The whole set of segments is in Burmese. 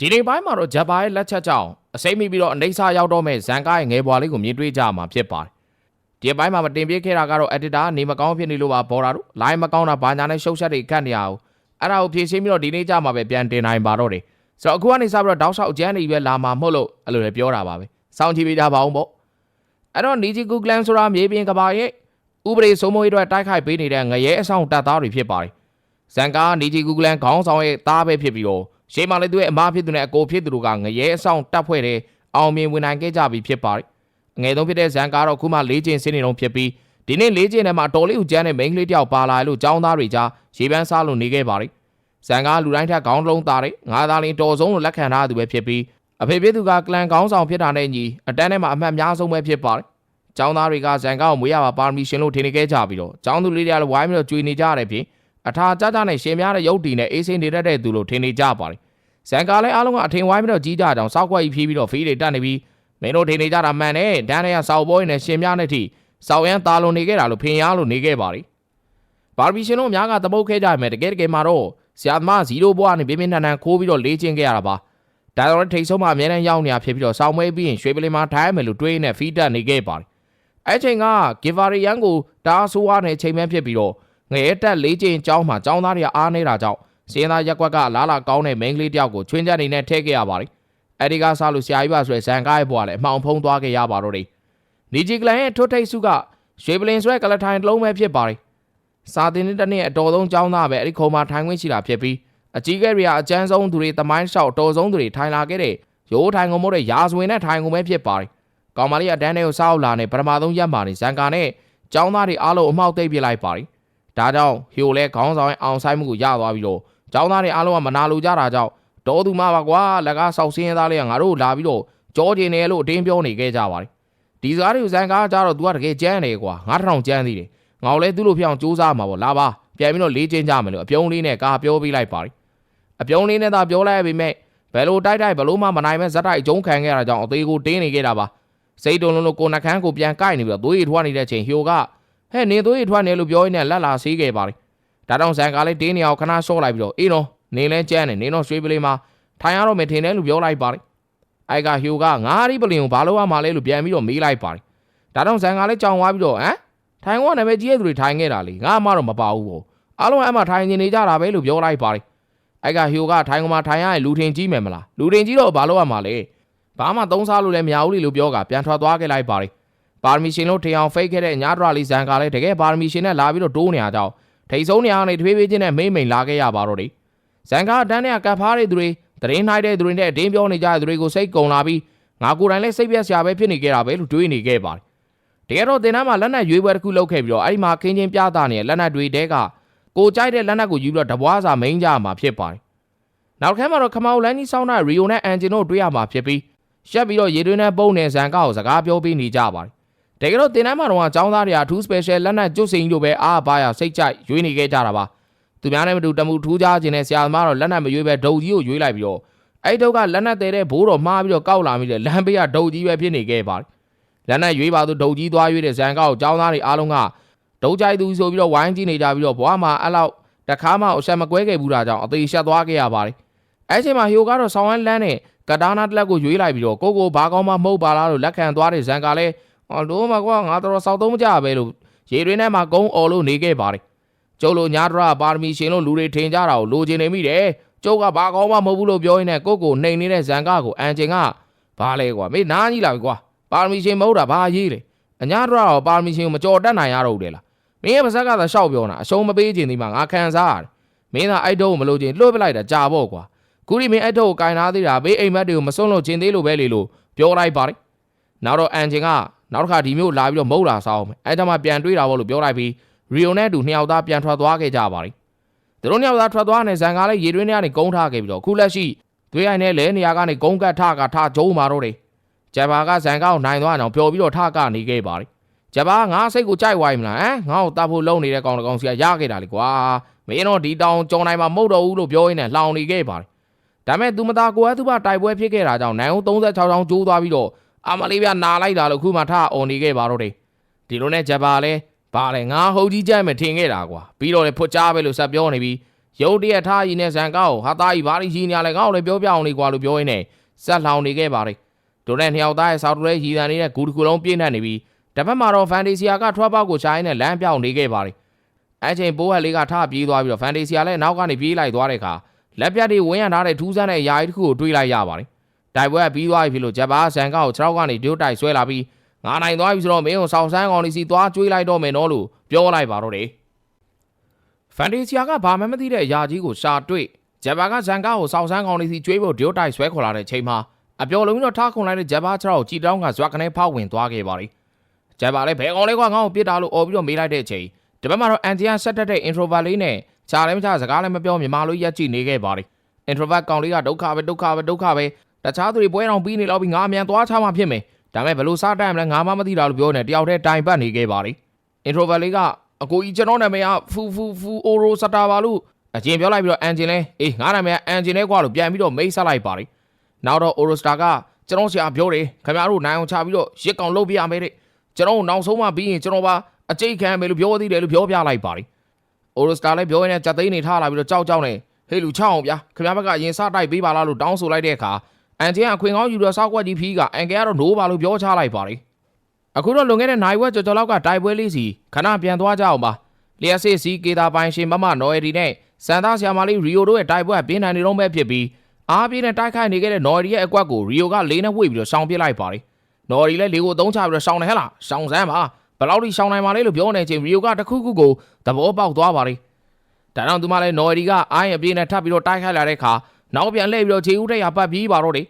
ဒီနေ့ပိုင်းမှာတော့ဂျပန်ရဲ့လက်ချက်ကြောင့်အစိမ့်မိပြီးတော့အနေဆာရောက်တော့မဲ့ဇန်ကားရဲ့ငယ်ဘွားလေးကိုမြင်တွေ့ကြမှာဖြစ်ပါတယ်ဒီအပိုင်းမှာမတင်ပြခဲ့တာကတော့ editor ကနေမကောင်းဖြစ်နေလို့ပါဘော်တာတို့ line မကောင်းတာဘာညာနဲ့ရှုပ်ရှက်တွေခတ်နေရအောင်အဲ့ဒါကိုဖြည့်ရှင်းပြီးတော့ဒီနေ့ကြမှာပဲပြန်တင်နိုင်ပါတော့တယ်ဆိုတော့အခုကနေစပြီးတော့တောက်လျှောက်အကျန်းနေပဲလာမှာမဟုတ်လို့အဲ့လိုလည်းပြောတာပါပဲစောင့်ကြည့်ပေးကြပါအောင်ပေါ့အဲ့တော့နီဂျီကူကလန်ဆိုတာမြေပြင်ကဘာရဲ့ဥပဒေစိုးမိုးရေးအတွက်တိုက်ခိုက်ပေးနေတဲ့ငရဲအဆောင်တပ်သားတွေဖြစ်ပါတယ်ဇန်ကာနီဂျီကူကလန်ခေါင်းဆောင်ရဲ့သားပဲဖြစ်ပြီးတော့ ရှေးမလေးသူရဲ့အမားဖြစ်သူနဲ့အကိုဖြစ်သူတို့ကငရဲအဆောင်တပ်ဖွဲ့တဲ့အောင်မြင်ဝင်နိုင်ခဲ့ကြပြီဖြစ်ပါတယ်အငယ်ဆုံးဖြစ်တဲ့ဇန်ကာတော့ခုမှ၄ကျင်းစင်းနေတော့ဖြစ်ပြီးဒီနေ့၄ကျင်းထဲမှာတော်လေးဦးကျန်းတဲ့မိန်းကလေးတယောက်ပါလာလို့ចောင်းသားတွေကြားရေပန်းစားလို့နေခဲ့ပါတယ်ဇန်ကာလူတိုင်းထက်ခေါင်းလုံးသားတဲ့ငါးသားလင်းတော်ဆုံးလို့လက်ခံထားသူပဲဖြစ်ပြီးအဖေဖြစ်သူကကလန်ခေါင်းဆောင်ဖြစ်တာနဲ့ညီအတန်းထဲမှာအမှတ်များဆုံးပဲဖြစ်ပါတယ်ចောင်းသားတွေကဇန်ကာကိုမွေးရပါပါရမီရှင်လို့ထင်နေခဲ့ကြပြီးတော့ចောင်းသူလေးတွေကလည်းဝိုင်းပြီးတော့ကြွေနေကြရတဲ့ဖြင့်အထာကြကြနဲ့ရှင်များတဲ့ရုပ်တည်နဲ့အေးစိနေတတ်တဲ့သူလို့ထင်နေကြပါတယ် ဇန်ကာလည်းအားလုံးကအထင်ဝိုင်းပြီးတော့ကြီးကြကြအောင်စောက်ခွက်ကြီးဖြီးပြီးတော့ဖီးတွေတက်နေပြီးမင်းတို့ထင်နေကြတာမှန်တယ်ဒန်းတွေကစောက်ပွဲနဲ့ရှင်များနဲ့ထိစောက်ရန်ตาလုံနေခဲ့တာလို့ဖင်ရလို့နေခဲ့ပါလိဘာဘီရှင်တို့အများကသမုတ်ခဲ့ကြရမယ်တကယ်တကယ်မှာတော့ဆရာသမား0ဘွားနဲ့ပြင်းပြင်းထန်ထန်ခိုးပြီးတော့လေ့ကျင့်ခဲ့ရတာပါဒါတော့ထိတ်ဆုံးမှာအများနဲ့ရောက်နေတာဖြစ်ပြီးတော့စောင်းမွေးပြီးရင်ရွှေပလင်မှာထိုင်းရမယ်လို့တွေးနေဖီးတက်နေခဲ့ပါတယ်အဲ့ချိန်ကဂီဗာရီယန်ကိုတားဆိုးဝါးနဲ့ချိန်မှန်းဖြစ်ပြီးတော့ငရဲတက်လေးကျင်းကျောင်းမှာကျောင်းသားတွေကအားနေတာကြောင့် စင်းသားရက်ကွက်ကလာလာကောင်းတဲ့မိန်းကလေးတယောက်ကိုချွင်းချက်နေနဲ့ထည့်ခဲ့ရပါတယ်အဲ့ဒီကစားလို့ဆရာကြီးပါဆိုရယ်ဇန်ကားရဲ့ဘွားလည်းအမှောင်ဖုံးသွားခဲ့ရပါတော့တယ်နီဂျီကလန်ရဲ့ထွတ်ထိတ်စုကရွှေပလင်ဆွဲကလထိုင်တစ်လုံးပဲဖြစ်ပါတယ်စာတင်တဲ့တစ်နေ့အတော်ဆုံးကျောင်းသားပဲအဲ့ဒီခုံမှာထိုင်ခွင့်ရှိတာဖြစ်ပြီးအကြီးကဲတွေကအကျန်းဆုံးသူတွေတမိုင်းလျှောက်အတော်ဆုံးသူတွေထိုင်လာခဲ့တဲ့ရိုးထိုင်ကုန်မို့တဲ့ရာဇဝင်နဲ့ထိုင်ကုန်ပဲဖြစ်ပါတယ်ကောင်မလေးကဒန်းထဲကိုစားအောင်လာနေပထမဆုံးရက်မှာနေဇန်ကာနဲ့ကျောင်းသားတွေအားလုံးအမှောက်သိပ်ပြလိုက်ပါတယ်ဒါကြောင့်ဟီယိုလဲခေါင်းဆောင်ရဲ့အောင်ဆိုင်မှုကိုရသွားပြီးတော့ ကျောင်းသားတွေအားလုံးကမနာလိုကြတာကြောင့်တော်သူမပါကွာလက်ကားဆောက်စင်းရသားလေးကငါတို့လာပြီးတော့ကြောကျင်တယ်လို့အတင်းပြောနေခဲ့ကြပါတယ်ဒီစကားတွေကိုဇန်ကားကြတော့ तू ကတကယ်ကြမ်းတယ်ကွာငါထောင်ကြမ်းသေးတယ်ငေါလဲသူ့လိုဖြစ်အောင်စူးစမ်းမှာပေါ့လာပါပြန်ပြီးတော့လေးချင်းကြမယ်လို့အပြုံးလေးနဲ့ကာပြောပေးလိုက်ပါတယ်အပြုံးလေးနဲ့သာပြောလိုက်ရပေမဲ့ဘယ်လိုတိုက်တိုက်ဘယ်လိုမှမနိုင်မဲ့ဇက်တိုက်အကျုံးခံခဲ့ရတာကြောင့်အသေးကိုတင်းနေခဲ့တာပါစိတ်တုံလုံးလို့ကိုနှခမ်းကိုပြန်ကိုက်နေပြီးတော့သွေးရထွက်နေတဲ့ချိန်ဟီယိုကဟဲ့နေသွေးရထွက်နေလို့ပြောရင်းနဲ့လက်လာဆေးခဲ့ပါတယ် ဒါတောင်ဇန်ကားလေးတင်းနေအောင်ခဏရှော့လိုက်ပြီးတော့အေးနော်နေလဲကြမ်းနေနေတော့ရွှေပလေးမှာထိုင်ရတော့မယ်ထင်တယ်လို့ပြောလိုက်ပါတယ်အိုက်ကဟီယိုကငါးရီပလင်ကိုဘာလို့ရမှာလဲလို့ပြန်ပြီးတော့မေးလိုက်ပါတယ်ဒါတော့ဇန်ကားလေးကြောင်သွားပြီးတော့ဟမ်ထိုင်ကနာမည်ကြီးတဲ့သူတွေထိုင်ခဲ့တာလေငါမှတော့မပါဘူးပေါ့အားလုံးအဲ့မှာထိုင်နေနေကြတာပဲလို့ပြောလိုက်ပါတယ်အိုက်ကဟီယိုကထိုင်ကမှာထိုင်ရရင်လူထင်ကြီးမယ်မလားလူထင်ကြီးတော့ဘာလို့ရမှာလဲဘာမှသုံးစားလို့လည်းမရဘူးလေလို့ပြောကပြန်ထွက်သွားခဲ့လိုက်ပါတယ်ပါရမီရှင်လို့ထင်အောင်ဖိတ်ခဲ့တဲ့ညဒရာလီဇန်ကာလည်းတကယ်ပါရမီရှင်နဲ့လာပြီးတော့တိုးနေရကြောင်း ထိတ်ဆုံးနေအောင်နေတဖြည်းဖြည်းချင်းနဲ့မိမ့်မိန်လာခဲ့ရပါတော့တယ်ဇန်ကာအတန်းနဲ့ကပ်ဖားတဲ့သူတွေတရင်နှိုက်တဲ့သူတွေနဲ့အတင်းပြောနေကြတဲ့သူတွေကိုစိတ်ကုံလာပြီးငါကိုယ်တိုင်လည်းစိတ်ပြက်စရာပဲဖြစ်နေခဲ့တာပဲလို့တွေးနေခဲ့ပါတယ်တကယ်တော့တင်တန်းမှာလက်နက်ရွေးပွဲတစ်ခုလုပ်ခဲ့ပြီးတော့အဲ့ဒီမှာခင်းချင်းပြတာနေတဲ့လက်နက်တွေတဲကကိုကြိုက်တဲ့လက်နက်ကိုယူပြီးတော့တပွားစာမိန်ကြမှာဖြစ်ပါတယ်နောက်ခါမှာတော့ခမောင်လန်ကြီးဆောင်းတဲ့ရီယိုနဲ့အန်ဂျင်တို့တွေ့ရမှာဖြစ်ပြီးရက်ပြီးတော့ရေတွင်းနဲ့ပုံနေဇန်ကောက်စကားပြောပြီးနေကြပါတယ် တကယ်တော့တင်တန်းမှာတော့အကြောင်းသားတွေကအထူး special လက်နက်ကျွတ်စိန်တို့ပဲအားပါရစိတ်ကြိုက်ရွေးနေခဲ့ကြတာပါသူများနဲ့မတူတမှုထူးခြားခြင်းနဲ့ဆရာသမားတော့လက်နက်မရွေးပဲဒုံကြီးကိုရွေးလိုက်ပြီးတော့အဲ့တုတ်ကလက်နက်သေးတဲ့ဘိုးတော်မှားပြီးတော့ကောက်လာမိတဲ့လမ်းဘေးကဒုံကြီးပဲဖြစ်နေခဲ့ပါတယ်လက်နက်ရွေးပါသူဒုံကြီးသွားရွေးတဲ့ဇန်ကောက်အကြောင်းသားတွေအားလုံးကဒုံကြိုက်သူဆိုပြီးတော့ဝိုင်းကြည့်နေကြပြီးတော့ဘွားမှာအဲ့လောက်တခါမှအဆက်မကွဲခဲ့ဘူးတာကြောင့်အသေးရှက်သွားခဲ့ရပါတယ်အဲ့ချိန်မှာဟီယိုကတော့ဆောင်းဝမ်းလန်းနဲ့ကဒါနာတလက်ကိုရွေးလိုက်ပြီးတော့ကိုကိုဘာကောင်းမှမဟုတ်ပါလားလို့လက်ခံသွားတဲ့ဇန်ကလည်း အော်တို့မကွာငါတော်စောက်သုံးမကြပဲလို့ရေတွင်းထဲမှာကုန်းအော်လို့နေခဲ့ပါတယ်ကျုပ်လိုညာဒရာပါရမီရှင်လို့လူတွေထင်ကြတာကိုလိုချင်နေမိတယ်ကျုပ်ကဘာကောင်းမှမဟုတ်ဘူးလို့ပြောရင်းနဲ့ကိုကိုနှိမ်နေတဲ့ဇန်ကကိုအန်ချင်ကဘာလဲကွာမေးနားကြီးလာပြီကွာပါရမီရှင်မဟုတ်တာဘာရေးလဲအညာဒရာရောပါရမီရှင်ကိုမကြော်တတ်နိုင်ရတော့ဘူးလေလားမင်းရဲ့ပါဇက်ကသာရှောက်ပြောတာအရှုံးမပေးခြင်းဒီမှာငါခံစားရတယ်မင်းသာအဲ့တော့မလို့ချင်းလွှတ်ပလိုက်တာကြာပေါ့ကွာခုဒီမင်းအဲ့တော့ကိုကင်ထားသေးတာဘေးအိမ်မက်တွေကိုမစွန့်လို့ချင်းသေးလို့ပဲလေလို့ပြောလိုက်ပါတယ်နောက်တော့အန်ချင်က နောက်တစ်ခါဒီမျိုးလာပြီးတော့မဟုတ်လာစားအောင်မယ်အဲ့ဒါမှပြန်တွေးတာပေါ့လို့ပြောလိုက်ပြီးရီယိုနဲ့အတူနှစ်ယောက်သားပြန်ထွက်သွားခဲ့ကြပါတယ်သူတို့နှစ်ယောက်သားထွက်သွားတဲ့ဇန်ကလည်းရေတွင်းထဲကနေကုန်းထားခဲ့ပြီးတော့ခုလက်ရှိသွေးရိုင်နဲ့လဲနေရာကနေကုန်းကတ်ထကထကျုံးမာတော့တယ်ဂျပါကဇန်ကောက်နိုင်သွားအောင်ပျော်ပြီးတော့ထကနေခဲ့ပါတယ်ဂျပါငါစိတ်ကိုကြိုက်ဝိုင်းမလားဟမ်ငါ့ကိုတတ်ဖို့လုံနေတဲ့ကောင်တကောင်စီကရခဲ့တာလေကွာမင်းတော့ဒီတောင်ကြော်နိုင်မှာမဟုတ်တော့ဘူးလို့ပြောရင်းနဲ့လောင်နေခဲ့ပါတယ်ဒါမဲ့သူမသားကိုယ်အသူပတိုက်ပွဲဖြစ်ခဲ့တာကြောင့်နိုင်အောင်36ချောင်းကျိုးသွားပြီးတော့ အမလေးပြနာလိုက်တာလို့ခုမှထအော်နေခဲ့ပါတော့တယ်ဒီလိုနဲ့ဂျပါလဲဘာလဲငါဟုတ်ကြီးကြမ်းမထင်ခဲ့တာကွာပြီးတော့လေဖွတ်ကြားပဲလို့ဆက်ပြောနေပြီးရုတ်တရက်ထားကြီးနဲ့ဇန်ကားကိုဟာသားကြီးဘာလို့ရီနေရလဲငါ့ကိုလည်းပြောပြအောင်လေကွာလို့ပြောရင်းနဲ့ဆက်လောင်နေခဲ့ပါတယ်တို့နဲ့နှစ်ယောက်သားရဲ့ဆောက်တူရဲရီတန်နေတဲ့ဂူတစ်ခုလုံးပြည့်နှက်နေပြီးတစ်ဖက်မှာတော့ဖန်တီဆီယာကထွက်ပေါက်ကိုရှာရင်းနဲ့လမ်းပြောင်းနေခဲ့ပါတယ်အဲ့ချိန်ပိုးဟက်လေးကထပြေးသွားပြီးတော့ဖန်တီဆီယာလည်းနောက်ကနေပြေးလိုက်သွားတဲ့အခါလက်ပြတ်တွေဝင်းရထားတဲ့ထူးဆန်းတဲ့အရာကြီးတစ်ခုကိုတွေးလိုက်ရပါတယ် တိုက်ပွဲကပြီးသွားပြီဖြစ်လို့ဂျပါဇန်ကားကိုခြေထောက်ကနေဒိုးတိုက်ဆွဲလာပြီးငါနိုင်သွားပြီဆိုတော့မင်းကိုဆောင်းဆန်းကောင်လေးစီသွားကျွေးလိုက်တော့မယ်နော်လို့ပြောလိုက်ပါတော့တယ်ဖန်တီဆီယာကဘာမှမသိတဲ့အရာကြီးကိုရှာတွေ့ဂျက်ဘာကဇန်ကာကိုစောက်ဆန်းကောင်းလေးစီကျွေးဖို့ဒိုတိုက်ဆွဲခေါ်လာတဲ့ချိန်မှာအပျော်လုံးပြီးတော့ထားခုန်လိုက်တဲ့ဂျက်ဘာချောက်ကြည်တောင်းကဇွက်ကနေဖောက်ဝင်သွားခဲ့ပါလိဂျက်ဘာလည်းဘယ်ကောင်လဲကွာငါ့ကိုပြစ်တာလို့អော်ပြီးတော့မေးလိုက်တဲ့အချိန်ဒီဘက်မှာတော့အန်တီယာဆက်တက်တဲ့ introvert လေးနဲ့ချာလည်းမချစကားလည်းမပြောမြန်မာလိုရက်ကြည့်နေခဲ့ပါလိ introvert ကောင်လေးကဒုက္ခပဲဒုက္ခပဲဒုက္ခပဲ တခြားသူတွေပွဲတော်ပြီးနေတော့ပြီးငါအမြန်သွားချမှဖြစ်မယ်ဒါမဲ့ဘယ်လိုစားတိုက်မလဲငါမှမသိတာလို့ပြောနေတယောက်တည်းတိုင်ပတ်နေခဲ့ပါလိ introvert လေးကအကိုကြီးကျွန်တော်နာမည်ကဖူဖူဖူအိုရိုစတာပါလို့အကျင်ပြောလိုက်ပြီးတော့အန်ဂျင်လဲအေးငါနာမည်ကအန်ဂျင်လဲကွာလို့ပြန်ပြီးတော့မိတ်ဆက်လိုက်ပါလိနောက်တော့အိုရိုစတာကကျွန်တော်ဆရာပြောတယ်ခင်ဗျားတို့နိုင်အောင်ချပြီးတော့ရစ်ကောင်လုပ်ပြရမယ်တဲ့ကျွန်တော်နောက်ဆုံးမှပြီးရင်ကျွန်တော်ပါအကျိတ်ခံမယ်လို့ပြောသေးတယ်လို့ပြောပြလိုက်ပါလိအိုရိုစတာလည်းပြောရင်းနဲ့ကြက်သိန်းနေထားလာပြီးတော့ကြောက်ကြောက်နေဟေးလူချောင်းအောင်ဗျာခင်ဗျားဘက်ကရင်စတိုက်ပေးပါလားလို့တောင်းဆိုလိုက်တဲ့အခါ အန်ဂျင်ကအခွင့်ကောင်းယူတော့စောက်ကွက်ကြီးဖီးကအန်ကယ်ကတော့နိုးပါလို့ပြောချလိုက်ပါလိအခုတော့လွန်ခဲ့တဲ့နိုင်ဝက်ကျော်ကျော်လောက်ကတိုက်ပွဲလေးစီခဏပြန်သွားကြအောင်ပါလျှက်စစ်စီကေတာပိုင်ရှင်မမနော်ရီနဲ့စန်သားဆီယာမာလေးရီယိုတို့ရဲ့တိုက်ပွဲကပြင်းထန်နေတော့မဲ့ဖြစ်ပြီးအားပြင်းနဲ့တိုက်ခိုက်နေခဲ့တဲ့နော်ရီရဲ့အကွက်ကိုရီယိုကလေးနဲ့ဝှေ့ပြီးတော့ရှောင်ပစ်လိုက်ပါတယ်နော်ရီလည်းလေးကိုသုံးချပြီးတော့ရှောင်နေဟဲ့လားရှောင်စမ်းပါဘယ်လောက်ထိရှောင်နိုင်ပါလဲလို့ပြောနေချိန်ရီယိုကတခုခုကိုသဘောပေါက်သွားပါတယ်ဒါကြောင့်သူမလည်းနော်ရီကအားရင်အပြင်းနဲ့ထပ်ပြီးတော့တိုက်ခိုက်လာတဲ့အခါ နောက်ပြန်လှည့်ပြီးတော့ခြေဦးတက်ရပတ်ပြီးပါတော့တယ်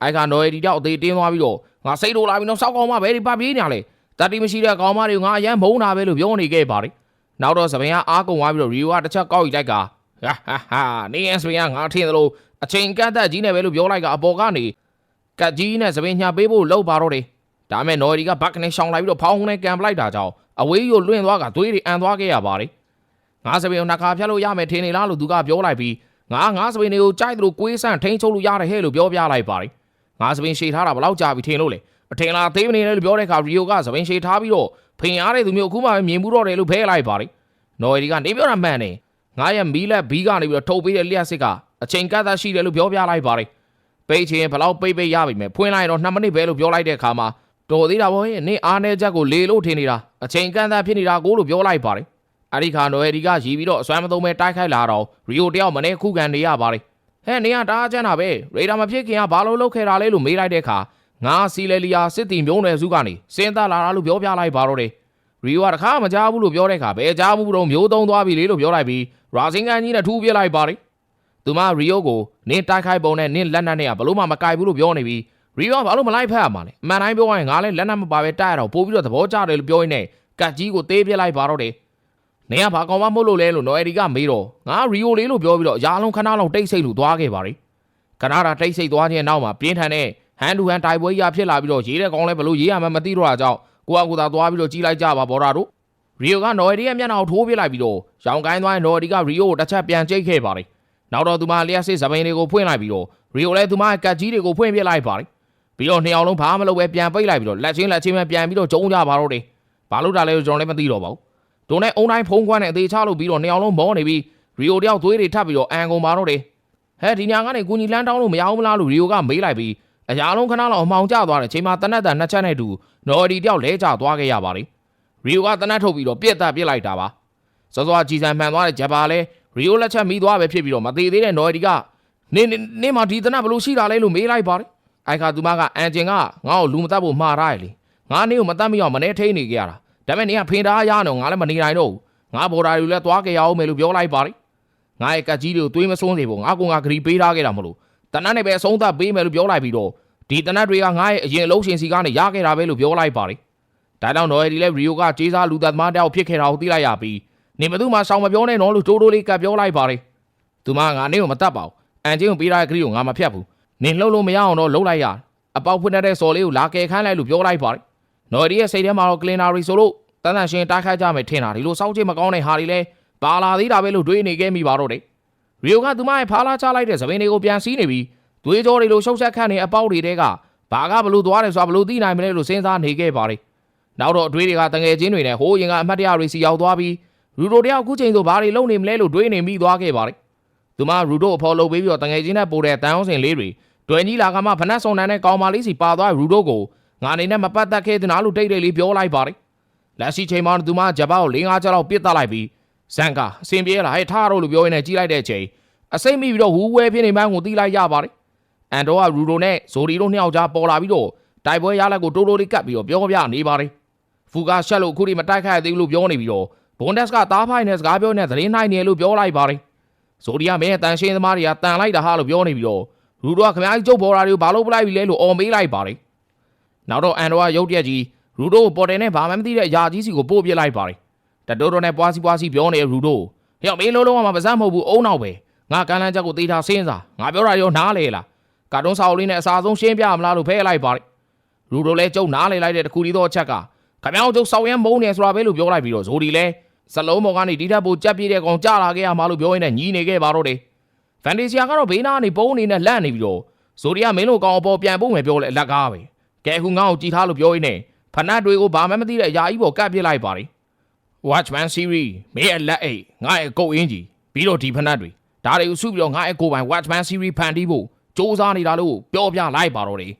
အိုက်ကနော်ရီတောက်အသေးတင်းသွားပြီးတော့ငါစိတ်လိုလာပြီးတော့စောက်ကောင်မပဲဒီပတ်ပြီးနေရလေတတိမရှိတဲ့ကောင်မတွေကိုငါအရန်မုန်းတာပဲလို့ပြောနေခဲ့ပါတယ်။နောက်တော့စပင်ကအားကုန်သွားပြီးတော့ရီယိုကတစ်ချက်ကောက်ယူလိုက်ကဟာဟာဟာနေရစပင်ကငါထင်သလိုအချိန်ကန့်သက်ကြီးနဲ့ပဲလို့ပြောလိုက်ကအပေါ်ကနေကတ်ကြီးနဲ့စပင်ညာပေးဖို့လှုပ်ပါတော့တယ်။ဒါမဲ့နော်ရီကဘက်ကနေရှောင်းလိုက်ပြီးတော့ဖောင်းနဲ့ကန်ပလိုက်တာကြောင့်အဝေးကြီးကိုလွင့်သွားကသွေးတွေအန်သွားခဲ့ရပါတယ်။ငါစပင်ကိုနှခါဖြတ်လို့ရမယ်ထင်နေလားလို့သူကပြောလိုက်ပြီး ငါငါစပင်တွေကိုကြိုက်သလိုကွေးဆန့်ထိန်ချုပ်လို့ရတယ်ဟဲ့လို့ပြောပြလိုက်ပါတယ်။ငါစပင်ရှေထားတာဘယ်လောက်ကြာပြီထင်လို့လဲ။အထင်လားသေးမနေနဲ့လို့ပြောတဲ့အခါရီယိုကသပင်ရှည်ထားပြီးတော့ဖင်အားတဲ့သူမျိုးအခုမှပဲမြင်မှုတော့တယ်လို့ဖဲလိုက်ပါလေနော်ရီကနေပြောတာမှန်တယ်ငါရဲ့မီးလက်ဘီးကနေပြီးတော့ထုတ်ပေးတဲ့လျှက်စစ်ကအချိန်ကန့်သတ်ရှိတယ်လို့ပြောပြလိုက်ပါလေပိတ်ချင်ဘယ်လောက်ပိတ်ပိတ်ရပြီမဲ့ဖွင့်လိုက်ရင်တော့2မိနစ်ပဲလို့ပြောလိုက်တဲ့အခါမှာတော်သေးတာပေါ့ဟဲ့နေအားနေချက်ကိုလေလို့ထင်နေတာအချိန်ကန့်သတ်ဖြစ်နေတာကိုလို့ပြောလိုက်ပါလေ အဲ့ဒီခါနော်ရီကရီပြီးတော့အစွမ်းမသုံးပဲတိုက်ခိုက်လာတော့ရီယိုတယောက်မနေခုခံနေရပါလေဟဲ့နေကတားချမ်းတာပဲရေဒါမဖြစ်ခင်ကဘာလို့လုပ်ခဲ့တာလဲလို့မေးလိုက်တဲ့အခါငါစီလေလီယာစစ်တီမျိုးနယ်စုကနေစင်းသက်လာတာလို့ပြောပြလိုက်ပါတော့တယ်ရီယိုကတခါမကြားဘူးလို့ပြောတဲ့အခါဘယ်ကြားဘူးတော့မျိုးသုံးသွားပြီလေလို့ပြောလိုက်ပြီးရာစင်ကန်ကြီးနဲ့ထူးပြလိုက်ပါတယ်သူမရီယိုကိုနင်းတိုက်ခိုက်ပုံနဲ့နင်းလက်နက်နဲ့ကဘလို့မှမကင်ဘူးလို့ပြောနေပြီးရီယိုကဘာလို့မလိုက်ဖက်ရမှာလဲအမှန်တိုင်းပြောရရင်ငါလည်းလက်နက်မပါပဲတိုက်ရတော့ပို့ပြီးတော့သဘောကျတယ်လို့ပြောရင်းနဲ့ကတ်ကြီးကိုသေးပြလိုက်ပါတော့တယ် နင်ကဘာကောင်မှမဟုတ်လို့လဲလို့နော်အယ်ဒီကမေးတော့ငါရီယိုလေးလို့ပြောပြီးတော့ရာလုံးခဏလောက်တိတ်ဆိတ်လို့သွားခဲ့ပါလေခဏတာတိတ်ဆိတ်သွားခြင်းနောက်မှာပြင်းထန်တဲ့ဟန်တူဟန်တိုက်ပွဲကြီးဖြစ်လာပြီးတော့ရေးတဲ့ကောင်လဲဘလို့ရေးရမှမသိတော့တာကြောင့်ကိုကကိုသာသွားပြီးတော့ကြီးလိုက်ကြပါဘော်ရာတို့ရီယိုကနော်ရီရဲ့မျက်နှာကိုထိုးပြလိုက်ပြီးတော့ရောင်ကိုင်းသွားရင်နော်ရီကရီယိုကိုတစ်ချက်ပြန်ကြိတ်ခဲ့ပါလေနောက်တော့သူမလျှက်စစ်စပိန်တွေကိုဖွင့်လိုက်ပြီးတော့ရီယိုလည်းသူမကတ်ကြီးတွေကိုဖွင့်ပြလိုက်ပါလေပြီးတော့နှစ်ယောက်လုံးဘာမှမလုပ်ပဲပြန်ပိတ်လိုက်ပြီးတော့လက်ချင်းလက်ချင်းပဲပြန်ပြီးတော့ကျုံကြပါတော့တယ်ဘာလို့တာလဲကျွန်တော်လည်းမသိတော့ပါဘူး ဒုံနဲ့အုံတိုင်းဖုံးခွန်းနဲ့အသေးချလို့ပြီးတော့နှစ်ယောက်လုံးမောနေပြီးရီယိုတယောက်သွေးတွေထပ်ပြီးတော့အန်ကုန်ပါတော့တယ်ဟဲ့ဒီညာကနေကူညီလန်းတောင်းလို့မရအောင်မလားလို့ရီယိုကမေးလိုက်ပြီးအရာလုံးခဏလောက်အမှောင်ကျသွားတဲ့ချိန်မှာတနက်တန်နှစ်ချက်နဲ့တူနော်ဒီတယောက်လဲကျသွားခဲ့ရပါလေရီယိုကတနက်ထုတ်ပြီးတော့ပြက်တက်ပြစ်လိုက်တာပါစောစောကြည်စံမှန်သွားတဲ့ဂျပါလဲရီယိုလက်ချက်မိသွားပဲဖြစ်ပြီးတော့မသေးသေးတဲ့နော်ဒီကနင်းနင်းမဒီတနက်ဘလို့ရှိတာလဲလို့မေးလိုက်ပါလေအိုက်ခါသူမကအန်ဂျင်ကငါ့ကိုလူမတတ်ဖို့မှားထားရလေငါနေကိုမတတ်မိအောင်မနေထိန်နေကြရတာ ဒါပေမဲ့နေကဖင်သားရအောင်ငါလည်းမနေနိုင်တော့ဘူးငါဘော်ဒါတွေလည်းသွားကြရအောင်မယ်လို့ပြောလိုက်ပါလေငါရဲ့ကတ်ကြီးတွေကိုသွေးမစွန်းစေဖို့ငါကငါဂရီပေးထားခဲ့တာမလို့တနက်နဲ့ပဲအဆုံးသတ်ပေးမယ်လို့ပြောလိုက်ပြီးတော့ဒီတနတ်တွေကငါ့ရဲ့အရင်အလုံးရှင်စီကနေရခဲ့တာပဲလို့ပြောလိုက်ပါတယ်။ဒါကြောင့်နော်ဒီလဲရီယိုကကြေးစားလူသားသမားတယောက်ဖြစ်ခဲ့တာကိုသိလိုက်ရပြီးနေမသူမှဆောင်းမပြောနဲ့နော်လို့တိုးတိုးလေးကပ်ပြောလိုက်ပါတယ်။သူမငါနေကိုမတတ်ပါဘူး။အန်ချင်းကိုပေးထားတဲ့ခရီးကိုငါမဖြတ်ဘူး။နင်လှုပ်လို့မရအောင်တော့လှုပ်လိုက်ရ။အပေါက်ဖွင့်တဲ့စော်လေးကိုလာကယ်ခိုင်းလိုက်လို့ပြောလိုက်ပါတယ်။ နော်ဒီရဲ့စိတ်ထဲမှာတော့ကလင်နာရီဆိုလို့တန်းတန်ရှင်တိုက်ခိုက်ကြမယ်ထင်တာဒီလိုစောက်ချင်မကောင်းတဲ့ဟာတွေလဲပါလာသေးတာပဲလို့တွေးနေခဲ့မိပါတော့တယ်။ရီယိုကသူမရဲ့ဖားလာချလိုက်တဲ့သပင်းတွေကိုပြန်စီးနေပြီးသွေးကြောတွေလိုရှုပ်ဆက်ခန့်နေအပေါက်တွေတဲကဘာကဘလို့သွားတယ်ဆိုတာဘလို့သိနိုင်မလဲလို့စဉ်းစားနေခဲ့ပါလေနောက်တော့အတွေးတွေကတငယ်ချင်းတွေနဲ့ဟိုးရင်ကအမှတ်တရတွေစီရောက်သွားပြီးလူတို့တယောက်အခုချိန်ဆိုဘာတွေလုပ်နေမလဲလို့တွေးနေမိသွားခဲ့ပါလေသူမရူတို့အဖော်လုပ်ပေးပြီးတော့တငယ်ချင်းနဲ့ပို့တဲ့တန်အောင်စင်လေးတွေတွယ်ကြီးလာကမှဖနက်စုံတန်းနဲ့ကောင်မလေးစီပါသွားရူတို့ကို ငါအနေနဲ့မပတ်သက်ခဲ့တဲ့နားလို့တိတ်တိတ်လေးပြောလိုက်ပါတယ်လက်ရှိချိန်မှာသူမဂျပန်ကို၄၅ချက်လောက်ပြစ်တက်လိုက်ပြီးဇန်ကအစင်ပြေလာဟဲ့ထားတော့လို့ပြောရင်းနဲ့ကြီးလိုက်တဲ့အချိန်အစိမ့်မိပြီးတော့ဝူဝဲဖြစ်နေမှန်းကိုသိလိုက်ရပါတယ်အန်တော့ကရူတို့နဲ့ဇိုဒီတို့နှစ်ယောက်ကြားပေါ်လာပြီးတော့တိုက်ပွဲရလက်ကိုတိုးတိုးလေးကပ်ပြီးတော့ပြောပြနေပါတယ်ဖူကာရှက်လို့အခုဒီမတိုက်ခိုက်သေးဘူးလို့ပြောနေပြီးတော့ဘွန်ဒက်ကသားဖိုင်နဲ့စကားပြောနေသတင်းနိုင်နေလို့ပြောလိုက်ပါတယ်။ဆိုဒီယာမင်းရဲ့တန်ရှင်းသမားတွေကတန်လိုက်တာဟာလို့ပြောနေပြီးတော့ရူတော့ခမ ्या ကြီးကျုပ်ဘော်ရာတွေကိုဘာလို့ပလိုက်ပြီလဲလို့អော်မေးလိုက်ပါတယ်။ နောက်တော့အန်ဒိုကရုတ်တရက်ကြီးရူတို့ကိုပေါ်တယ်နဲ့ဘာမှမသိတဲ့အရာကြီးစီကိုပို့ပစ်လိုက်ပါတယ်။တတိုးတော့နဲ့ပွားစီပွားစီပြောနေရူတို့ဟဲ့မင်းလုံးလုံးကမှပါစမ်းမဟုတ်ဘူးအုံနောက်ပဲငါကန်းလန်းချက်ကိုတေးထားစင်းစားငါပြောတာရောနားလေလားကာတွန်းစာအုပ်လေးနဲ့အစာဆုံးရှင်းပြမလားလို့ဖဲလိုက်ပါတယ်ရူတို့လည်းကျုံနားလေလိုက်တဲ့တခုဒီတော့အချက်ကခမောင်ကျုပ်ဆောက်ရမ်းမုန်းနေဆိုတာပဲလို့ပြောလိုက်ပြီးတော့ဇိုဒီလဲစလုံးပေါ်ကနေဒီထက်ပိုကြက်ပြေးတဲ့ကောင်ကြာလာခဲ့ရမှာလို့ပြောရင်းနဲ့ညီးနေခဲ့ပါတော့တယ်ဖန်တီဆီယာကတော့ဘေးနားကနေပုံးနေနဲ့လန့်နေပြီးတော့ဇိုဒီကမင်းတို့ကောင်အပေါ်ပြန်ပို့မယ်ပြောလဲအလက်ကားပဲ ကဲခုငါ့ကိုကြည်ထားလို့ပြောရင်းနဲ့ဖနတ်တွေကိုဘာမှမသိတဲ့အရာကြီးပေါ်ကပ်ပစ်လိုက်ပါလေ Watchman series မင်းအလက်အိတ်ငါ့ရဲ့ကုတ်အင်းကြီးပြီးတော့ဒီဖနတ်တွေဒါတွေကိုစုပြီးတော့ငါ့ရဲ့ကိုယ်ပိုင် Watchman series ဖန်တီးဖို့စူးစမ်းနေတာလို့ပြောပြလိုက်ပါတော့တယ်